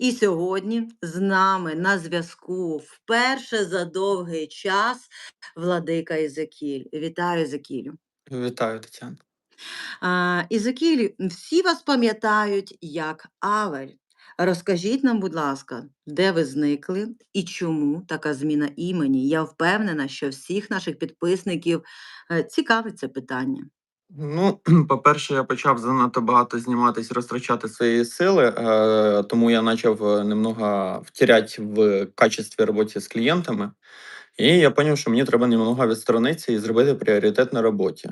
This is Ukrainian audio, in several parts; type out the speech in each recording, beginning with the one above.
І сьогодні з нами на зв'язку вперше за довгий час владика Ізекіль. Вітаю, Ізекілю. Вітаю, Тетяно. А, Ізекіль, всі вас пам'ятають як Авель. Розкажіть нам, будь ласка, де ви зникли і чому така зміна імені? Я впевнена, що всіх наших підписників е, цікавить це питання. Ну, по-перше, я почав занадто багато зніматись, розтрачати свої сили, е, тому я почав е, немного втіряти в качестві роботи з клієнтами. І я зрозумів, що мені треба немного відсторонитися і зробити пріоритет на роботі.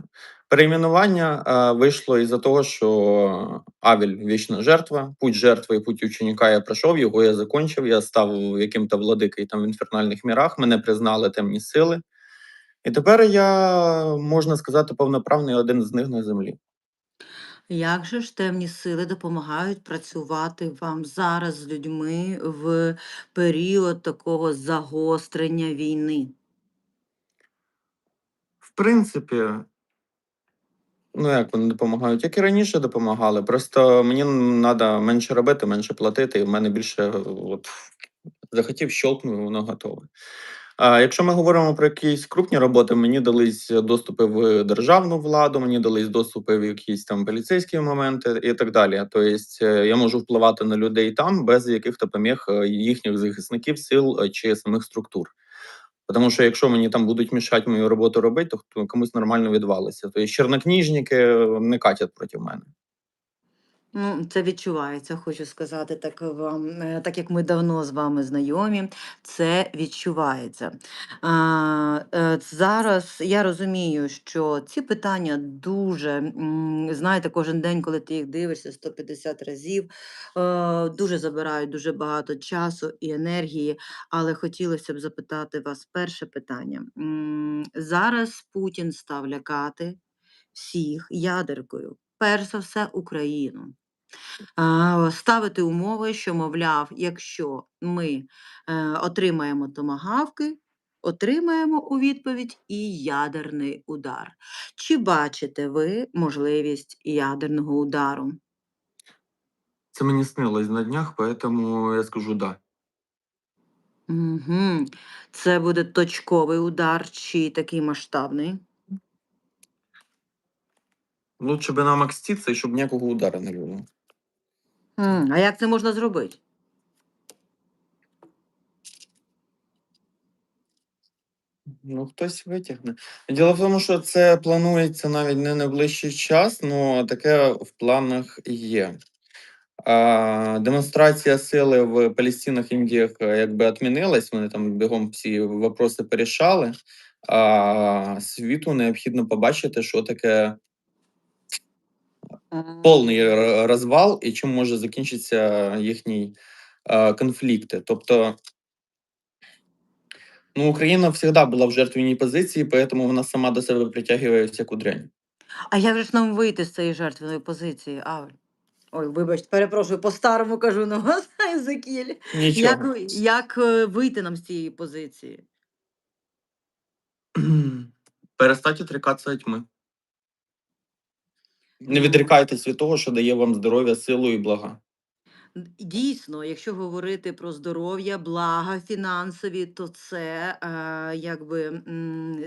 Перейменування е, вийшло із-за того, що Авель вічна жертва, путь жертви і путь ученика я пройшов, його я закінчив, я став яким-то владикою там в інфернальних мірах, мене признали темні сили. І тепер я, можна сказати, повноправний один з них на землі. Як же ж темні сили допомагають працювати вам зараз з людьми в період такого загострення війни? В принципі, ну як вони допомагають, як і раніше допомагали. Просто мені треба менше робити, менше платити, і в мене більше от, захотів щелкнув, і воно готове. А якщо ми говоримо про якісь крупні роботи, мені дались доступи в державну владу, мені дались доступи в якісь там поліцейські моменти і так далі. Тобто е, я можу впливати на людей там без яких-то поміг е, їхніх захисників, сил е, чи самих структур. Тому що якщо мені там будуть мішати мою роботу робити, то комусь нормально відвалиться. Тобто чорнокніжники не катять проти мене. Ну, це відчувається, хочу сказати так вам, е, так як ми давно з вами знайомі, це відчувається. А, е, зараз я розумію, що ці питання дуже, знаєте, кожен день, коли ти їх дивишся 150 разів, е, дуже забирають дуже багато часу і енергії. Але хотілося б запитати вас перше питання. Зараз Путін став лякати всіх ядеркою. Перш за все, Україну. А, ставити умови, що, мовляв, якщо ми е, отримаємо томагавки, отримаємо у відповідь і ядерний удар. Чи бачите ви можливість ядерного удару? Це мені снилось на днях, тому я скажу да. Угу. Це буде точковий удар чи такий масштабний? Лучше би нам окститися і щоб ніякого удару не було. А як це можна зробити? Ну, хтось витягне. Діло в тому, що це планується навіть не на ближчий час, але таке в планах є. А, демонстрація сили в Палестинах, Індіях е, якби відмінилась, вони там бігом всі вопроси порішали. А світу необхідно побачити, що таке повний розвал і чим може закінчитися їхній е, конфлікти. Тобто, ну, Україна завжди була в жертвенній позиції, тому вона сама до себе притягує всяку дрянь. А як же ж нам вийти з цієї жертвеної позиції, Авель? Ой, вибачте, перепрошую, по-старому кажу на вас, Езекіль. Як, як е, вийти нам з цієї позиції? Перестать відрікатися від тьми. Не відрікайтесь від того, що дає вам здоров'я, силу і блага. Дійсно, якщо говорити про здоров'я, блага фінансові, то це е, якби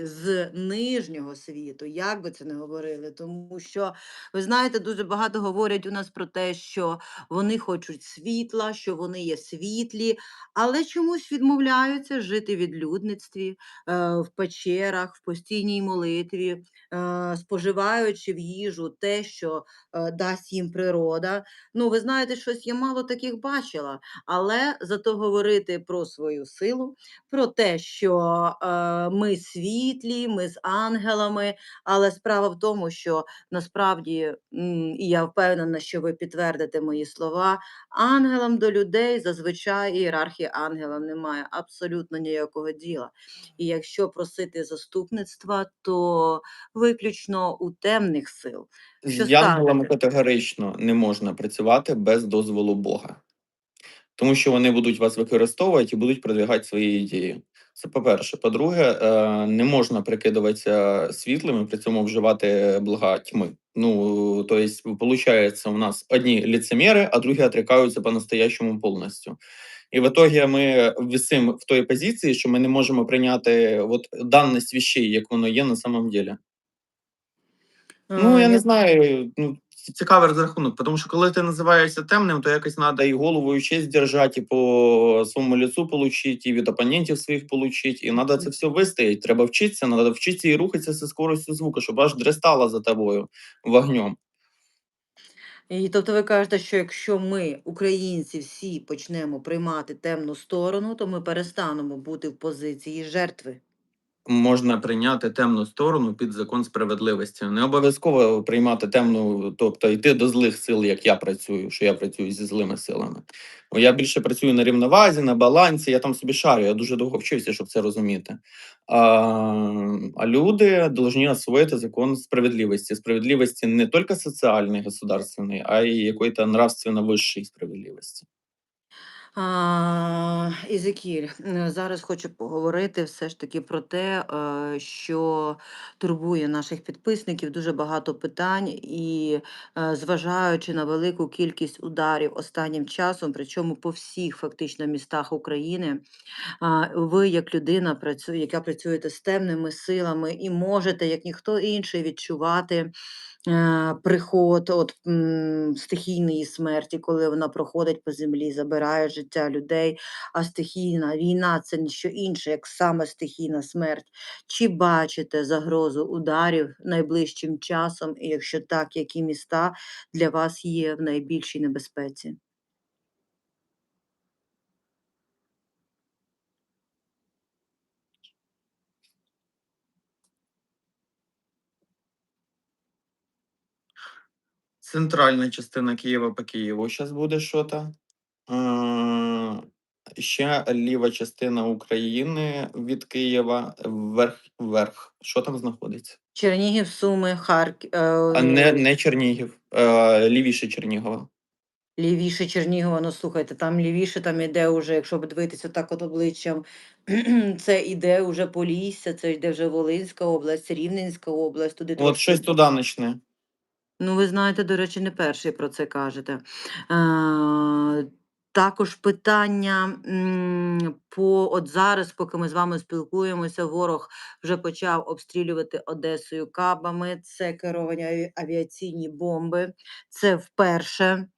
з нижнього світу, як би це не говорили. Тому що ви знаєте, дуже багато говорять у нас про те, що вони хочуть світла, що вони є світлі, але чомусь відмовляються жити в відлюдництві, е, в печерах, в постійній молитві, е, споживаючи в їжу те, що е, дасть їм природа. Ну, ви знаєте, щось я мало таких бачила, але зато говорити про свою силу, про те, що е, ми світлі, ми з ангелами. Але справа в тому, що насправді, і я впевнена, що ви підтвердите мої слова, ангелам до людей зазвичай ієрархії ангела немає абсолютно ніякого діла. І якщо просити заступництва, то виключно у темних сил. Що З янголами категорично не можна працювати без дозволу Бога. Тому що вони будуть вас використовувати і будуть продвигати свої ідеї. Це по-перше. По-друге, е, не можна прикидуватися світлим і при цьому вживати блага тьми. Ну, то есть, получается, у нас одні лицемери, а другі отрікаються по-настоящему повністю. І в итоге ми висимо в той позиції, що ми не можемо прийняти от даність вещей, як воно є на самом деле. Ну, я не знаю, ну, цікавий розрахунок, тому що коли ти називаєшся темним, то якось треба і голову, і честь держати, і по своєму лицу получити, і від опонентів своїх получити, і треба це все вистояти. Треба вчитися, треба вчитися і рухатися зі скоростю звуку, щоб аж дрестало за тобою вогнем. І тобто ви кажете, що якщо ми, українці, всі почнемо приймати темну сторону, то ми перестанемо бути в позиції жертви. Можна прийняти темну сторону під закон справедливості. Не обов'язково приймати темну, тобто йти до злих сил, як я працюю, що я працюю зі злими силами. Бо я більше працюю на рівновазі, на балансі, я там собі шарю, я дуже довго вчився, щоб це розуміти. А, а люди повинні освоїти закон справедливості. Справедливості не тільки соціальної, государственної, а й якоїсь нравственно вищої справедливості. Ізекіль, е, зараз хочу поговорити все ж таки про те, е, що турбує наших підписників. Дуже багато питань, і е, зважаючи на велику кількість ударів останнім часом, причому по всіх фактично містах України, ви, як людина, яка працюєте з темними силами, і можете, як ніхто інший, відчувати приход от, стихійної смерті, коли вона проходить по землі, забирає життя людей. А стихійна війна це ніщо інше, як саме стихійна смерть. Чи бачите загрозу ударів найближчим часом? І якщо так, які міста для вас є в найбільшій небезпеці? Центральна частина Києва по Києву зараз буде що-то. Е, Ще ліва частина України від Києва вверх вверх. Що там знаходиться? Чернігів, Суми, Харків, А не, не Чернігів, е, лівіше Чернігова. Лівіше Чернігова, ну слухайте, там лівіше там іде уже, якщо дивитися так от обличчям, це іде уже Полісся, це йде вже Волинська область, Рівненська область, туди От щось туди почне. Ну, ви знаєте, до речі, не перший про це кажете. Е, також питання по от зараз, поки ми з вами спілкуємося, ворог вже почав обстрілювати Одесою кабами. Це керовані аві- авіаційні бомби. Це вперше.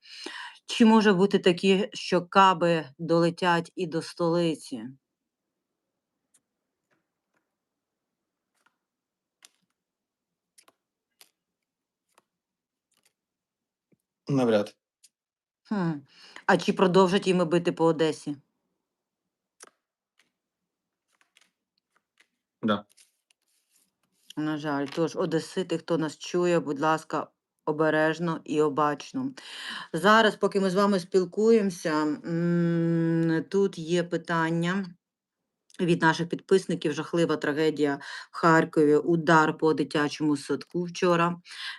Чи може бути такі, що каби долетять і до столиці? Навряд. Хм. А чи продовжать їми бити по Одесі? Да. На жаль, тож одесити, хто нас чує, будь ласка, обережно і обачно. Зараз, поки ми з вами спілкуємося, тут є питання. Від наших підписників жахлива трагедія в Харкові, удар по дитячому садку вчора.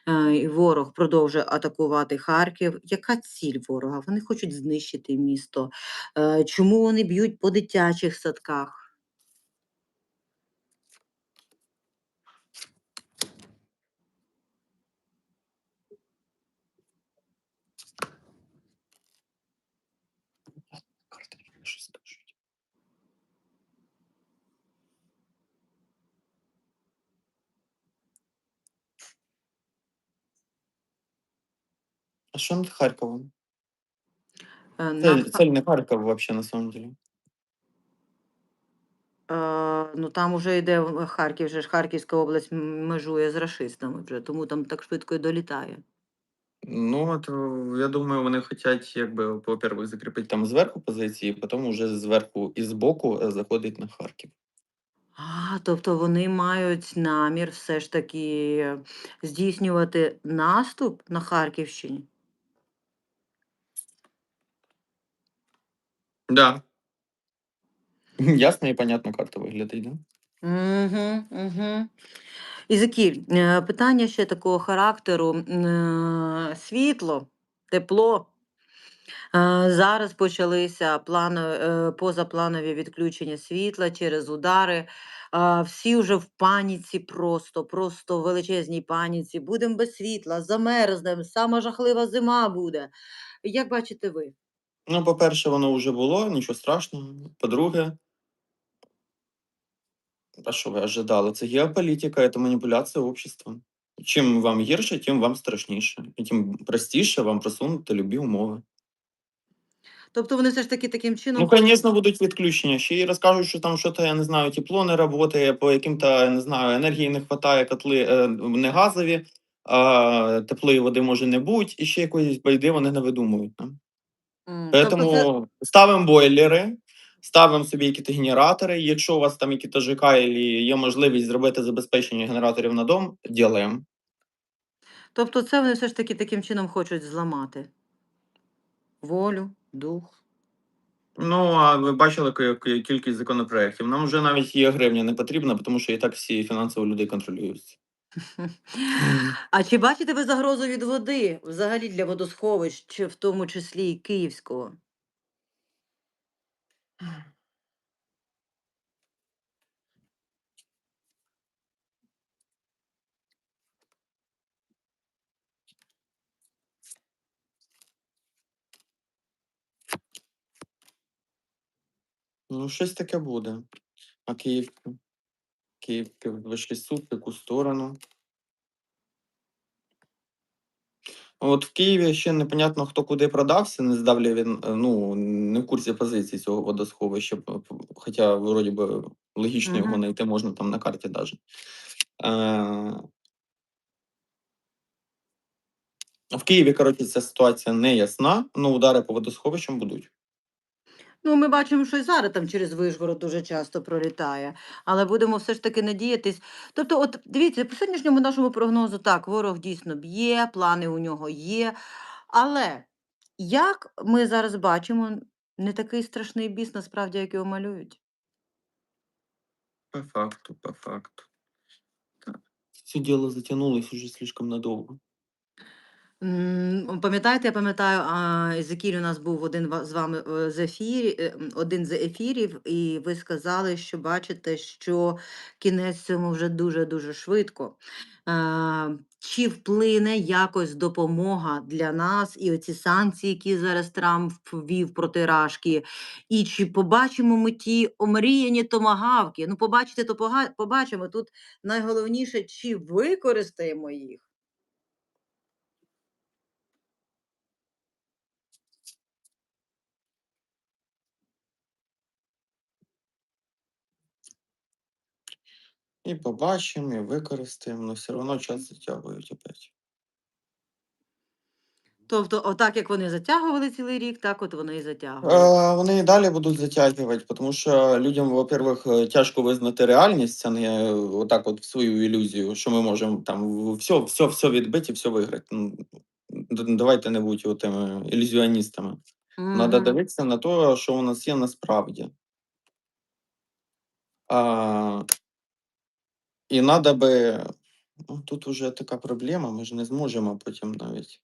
Е, Ворог продовжує атакувати Харків. Яка ціль ворога? Вони хочуть знищити місто. Е, Чому вони б'ють по дитячих садках? А що над Харковом? Е, над Цель, Ха- цель не Харков вообще на самом деле. Е, ну там уже йде в- Харків, же ж Харківська область м- межує з рашистами вже, тому там так швидко і долітає. Ну, от, е, я думаю, вони хочуть, якби, по-перше, закріпити там зверху позиції, потім уже зверху і збоку е, заходить на Харків. А, тобто вони мають намір все ж таки здійснювати наступ на Харківщині. Да. Ясно і понятно карта виглядить, да? Угу, угу. Ізакіль, е, питання ще такого характеру. м, е, Світло, тепло. Е, Зараз почалися плано, е, позапланові відключення світла через удари. А, Всі вже в паніці, просто, просто в величезній паніці. Будемо без світла, замерзнемо, сама жахлива зима буде. Як бачите ви? Ну, по-перше, воно вже було, нічого страшного. По-друге, а що ви ожидали? Це геополітика, це маніпуляція обществом. Чим вам гірше, тим вам страшніше. І тим простіше вам просунути любі умови. Тобто вони все ж таки таким чином. Ну, звісно, будуть відключення. Ще й розкажуть, що там щось, я не знаю, тепло не працює, по яким-то, я не знаю, енергії не вистачає, котли е, не газові, а теплої води може не бути, і ще якоїсь байди вони не видумують. М, тобто це- ставимо бойлери, ставимо собі якісь генератори. Якщо у вас там якісь ЖК, і є можливість зробити забезпечення генераторів на дом, ділаємо. Тобто це вони все ж таки таким чином хочуть зламати волю, дух. Ну, а ви бачили ки- ки- кількість законопроєктів. Нам вже навіть є гривня не потрібна, тому що і так всі фінансово люди контролюються. А чи бачите ви загрозу від води взагалі для водосховищ, чи в тому числі і Київського? Ну, щось таке буде. А Київки вийшли суд, в яку сторону. От в Києві ще непонятно, хто куди продався, не здав ли він, е, ну, не в курсі позиції цього водосховища, хоча, вроді би, логічно його Мгм. знайти можна там на карті навіть. В Києві, коротше, ця ситуація не ясна, але удари по водосховищам будуть. Ну, ми бачимо, що і зараз там через Вишгород дуже часто пролітає, але будемо все ж таки надіятись. Тобто, от дивіться, по сьогоднішньому нашому прогнозу, так, ворог дійсно б'є, плани у нього є. Але як ми зараз бачимо, не такий страшний біс, насправді, як його малюють. По факту, по факту. Так. Це діло затягнулось уже слишком надовго. Пам'ятаєте, я пам'ятаю, а, у нас був один з вами е, з ефірі, е, один з ефірів, і ви сказали, що бачите, що кінець цьому вже дуже-дуже швидко. А, Чи вплине якось допомога для нас і оці санкції, які зараз Трамп ввів проти Рашки, і чи побачимо ми ті омріяні томагавки? Ну, побачити, то пога- побачимо. Тут найголовніше, чи використаємо їх. І побачимо, і використаємо, але все одно час затягують опять. Тобто, отак як вони затягували цілий рік, так от вони і затягують. Е, вони і далі будуть затягувати, тому що людям, во-первых, е, тяжко визнати реальність, а не е, отак от свою ілюзію, що ми можемо там все, все, все відбити, все виграти. Ну, давайте не будьте тими ілюзіоністами. Надо Мгм. дивитися на те, що у нас є насправді. А, і треба би. Ну, тут вже така проблема, ми ж не зможемо потім навіть.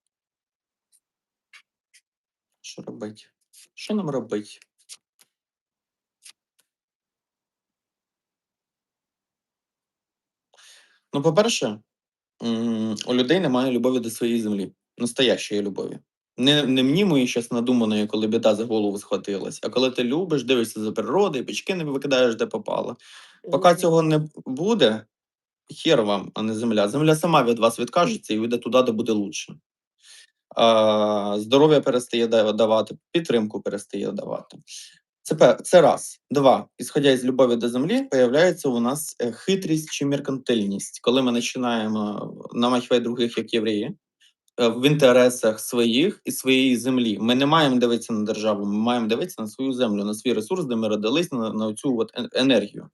Що робити? Що нам робити? Ну, по-перше, у людей немає любові до своєї землі. Настоящої любові. Не, не мнімої щас надуманої, коли біда за голову схватилась, а коли ти любиш, дивишся за природою, пічки не викидаєш, де попало. Поки цього не буде, хер вам, а не земля. Земля сама від вас відкажеться і йде туди, де буде лучше. А, здоров'я перестає давати, підтримку перестає давати. Це, це раз. Два. Ісходя із любові до землі, появляється у нас е, хитрість чи меркантильність, коли ми починаємо намахувати других як євреї е, в інтересах своїх і своєї землі. Ми не маємо дивитися на державу, ми маємо дивитися на свою землю, на свій ресурс, де ми родились, на, на цю е- енергію.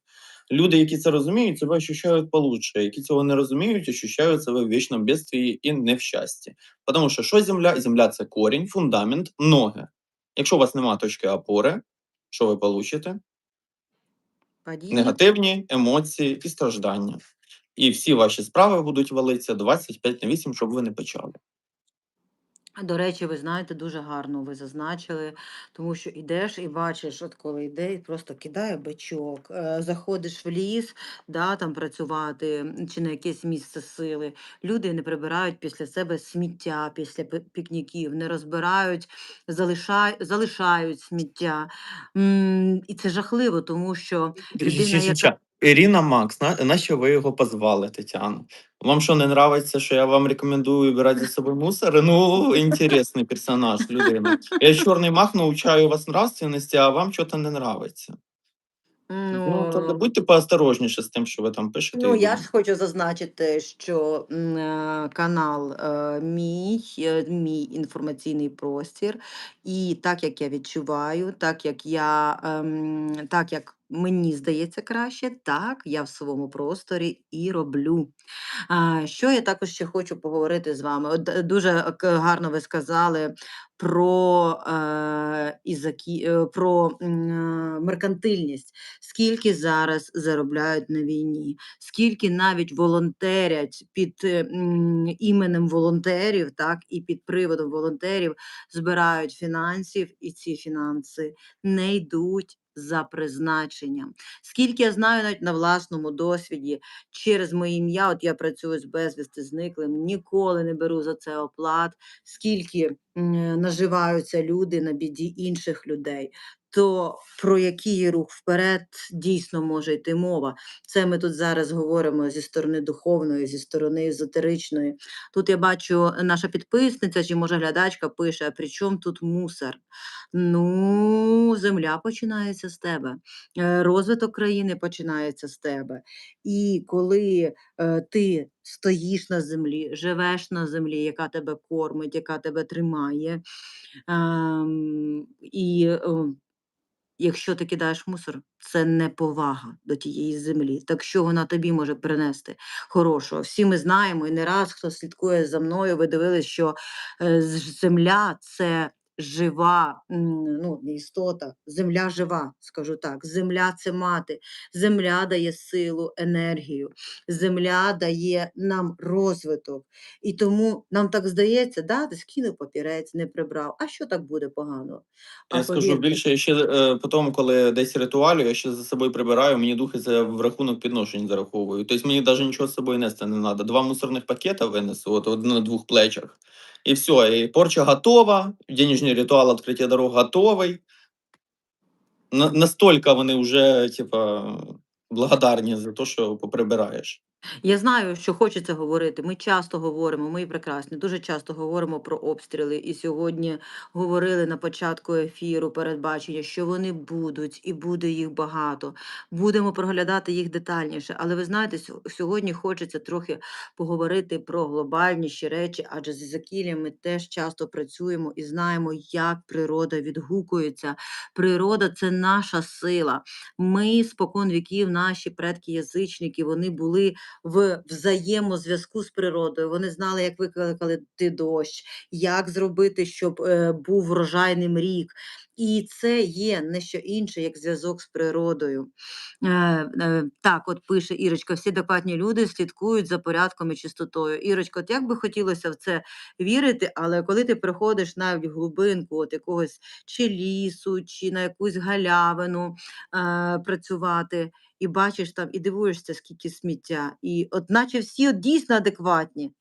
Люди, які це розуміють, себе ощущають получше. Які цього не розуміють, ощущають себе в вічному бедствії і не в щасті. Тому що що земля? Земля це корінь, фундамент, ноги. Якщо у вас немає точки опори, що ви получите? Падіння. Негативні емоції і страждання. І всі ваші справи будуть валитися 25 на 8, щоб ви не почали. До речі, ви знаєте, дуже гарно ви зазначили, тому що йдеш і бачиш, от коли йде, і просто кидає бичок, е, заходиш в ліс, да, там працювати чи на якесь місце сили. Люди не прибирають після себе сміття після пі- пікніків, не розбирають, залишають, залишають сміття. І це жахливо, тому що людина, яка Ірина Макс, на, нащо ви його позвали, Тетяна? Вам що не нравиться, що я вам рекомендую брати за собою мусор? Ну, інтересний персонаж, людина. Я чорний мах научаю вас нравственності, а вам щось не нравиться. Ну, то ну, будьте поосторожніше з тим, що ви там пишете. Ну, я ж хочу зазначити, що м, е, канал е, мій, е, мій інформаційний простір, і так як я відчуваю, так як я ем, так як мені здається краще, так я в своєму просторі і роблю. Що я також ще хочу поговорити з вами? Е, дуже е, гарно ви сказали про, е, про меркантильність. Скільки зараз заробляють на війні, скільки навіть волонтерять під іменем волонтерів, так, і під приводом волонтерів збирають фінансів, і ці фінанси не йдуть за призначенням. Скільки я знаю навіть на власному досвіді, через моє ім'я, от я працюю з безвісти зниклим, ніколи не беру за це оплат, скільки наживаються люди на біді інших людей. То про який рух вперед дійсно може йти мова? Це ми тут зараз говоримо зі сторони духовної, зі сторони езотеричної. Тут я бачу, наша підписниця чи може глядачка пише: а при чому тут мусор? Ну, земля починається з тебе, е, розвиток країни починається з тебе. І коли е, ти стоїш на землі, живеш на землі, яка тебе кормить, яка тебе тримає, ем, і е, якщо ти кидаєш мусор, це не повага до тієї землі. Так що вона тобі може принести хорошого? Всі ми знаємо, і не раз хто слідкує за мною, ви дивились, що е, земля це жива ну, істота, земля жива, скажу так. Земля це мати, земля дає силу, енергію, земля дає нам розвиток. І тому нам так здається, да, ти скинув папірець, не прибрав. А що так буде погано? А Я скажу більше, я ще е, потім, коли десь ритуалю, я ще за собою прибираю, мені духи це в рахунок підношень зараховують. Тобто мені навіть нічого з собою нести не треба. Два мусорних пакета винесу, от один на двох плечах. І все, і порча готова, денежний ритуал відкриття дорог готовий. Настолько вони вже, типа, благодарні за те, що поприбираєш. Я знаю, що хочеться говорити. Ми часто говоримо, ми прекрасні, дуже часто говоримо про обстріли. І сьогодні говорили на початку ефіру передбачення, що вони будуть, і буде їх багато. Будемо проглядати їх детальніше. Але ви знаєте, сьогодні хочеться трохи поговорити про глобальніші речі, адже з Ізакілієм ми теж часто працюємо і знаємо, як природа відгукується. Природа це наша сила. Ми спокон віків, наші предки-язичники, вони були в взаємозв'язку з природою. Вони знали, як викликати дощ, як зробити, щоб е, був врожайним рік. І це є не що інше, як зв'язок з природою. Е, е, так, от пише Ірочка, всі адекватні люди слідкують за порядком і чистотою. Ірочка, от як би хотілося в це вірити, але коли ти приходиш навіть в глибинку от якогось чи лісу, чи на якусь галявину е, працювати, і бачиш там, і дивуєшся, скільки сміття. І от наче всі от дійсно адекватні.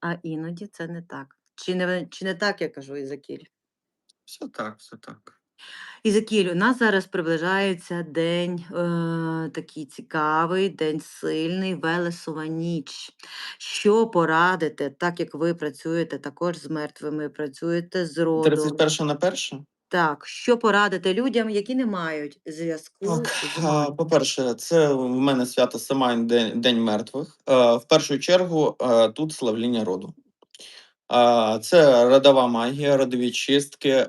А іноді це не так. Чи не, чи не так, я кажу, Ізакіль? Все так, все так. Ізакіль, у нас зараз приближається день е, такий цікавий, день сильний, Велесова ніч. Що порадите, так як ви працюєте також з мертвими, працюєте з родом. 31 на перше? Так, що порадите людям, які не мають зв'язку Так, з по-перше, це в мене свято Самайн День, День мертвих. Е, В першу чергу е, тут славління роду. А, Це родова магія, родові чистки, е,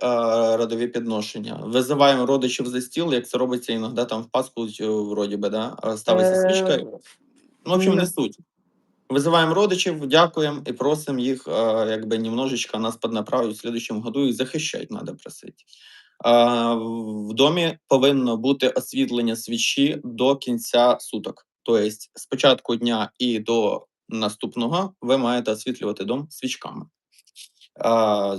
родові підношення. Визиваємо родичів за стіл, як це робиться іноді там в Пасху, е, вроді би, да? ставиться Е, свічка. Ну, в общем, не суть. Визиваємо родичів, дякуємо і просимо їх, е, якби немножечко нас піднаправити в слідчому году і захищати треба просити. Е, В домі повинно бути освітлення свічі до кінця суток. Тобто, з початку дня і до наступного ви маєте освітлювати дом свічками.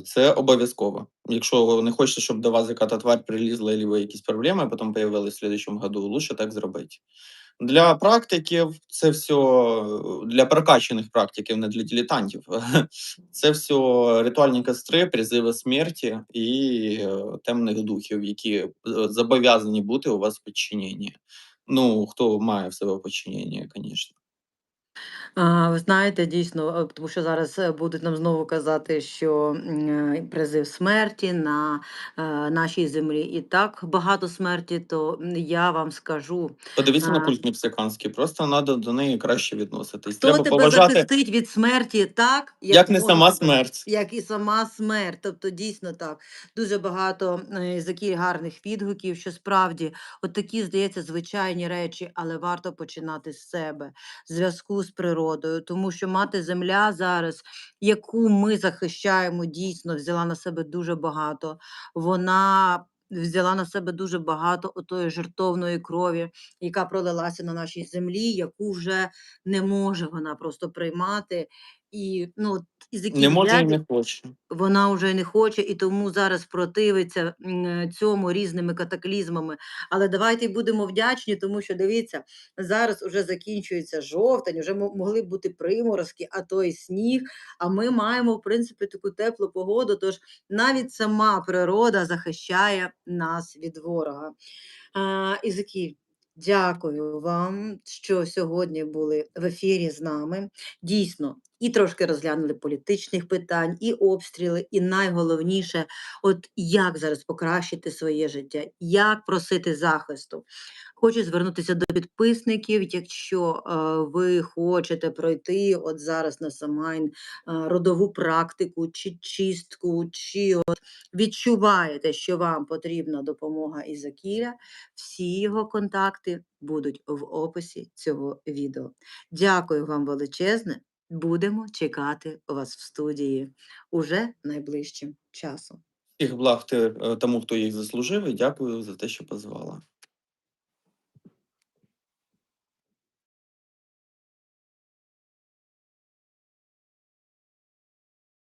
Це обов'язково. Якщо ви не хочете, щоб до вас яка-то тварь прилізла, або якісь проблеми, потім появились в слідуючому году, лучше так зробити. Для практиків це все для прокачених практиків, не для дилетантів. Це все ритуальні костри, призиви смерті і е, темних духів, які е, зобов'язані бути у вас в підчиненні. Ну, хто має в себе подчинення, звісно. Ви знаєте, дійсно, е, тому що зараз е, будуть нам знову казати, що е, призив смерті на нашій землі і так багато смерті, то я вам скажу, Подивіться на А. культ мексиканський, просто треба до неї краще відноситись. хто Треба тебе поважати, захистить від смерті так, як не сама смерть. як і сама смерть. Тобто, дійсно так. Дуже багато такі гарних відгуків, що справді от такі, здається, звичайні речі, але варто починати з себе, зв'язку з природою, тому що мати земля зараз, яку ми захищаємо, дійсно взяла на себе дуже багато. Вона взяла на себе дуже багато отої жертовної крові, яка пролилася на нашій землі, яку вже не може вона просто приймати. І ну, із яких Не може і не хоче. вона вже не хоче і тому зараз противиться м, е, цьому різними катаклізмами. Але давайте й будемо вдячні, тому що дивіться, зараз уже закінчується жовтень, вже мо- могли б бути приморозки, а то й сніг. А ми маємо, в принципі, таку теплу погоду. Тож навіть сама природа захищає нас від ворога. А, Ізакій, дякую вам, що сьогодні були в ефірі з нами. Дійсно, і трошки розглянули політичних питань, і обстріли, і найголовніше, от як зараз покращити своє життя, як просити захисту. Хочу звернутися до підписників. Якщо е, ви хочете пройти от зараз на Самайн е, родову практику чи чистку, чи от відчуваєте, що вам потрібна допомога Ізакіля, всі його контакти будуть в описі цього відео. Дякую вам величезне. Будемо чекати вас в студії уже найближчим часом. Всіх благ е, тому, хто їх заслужив, і дякую за те, що позвала.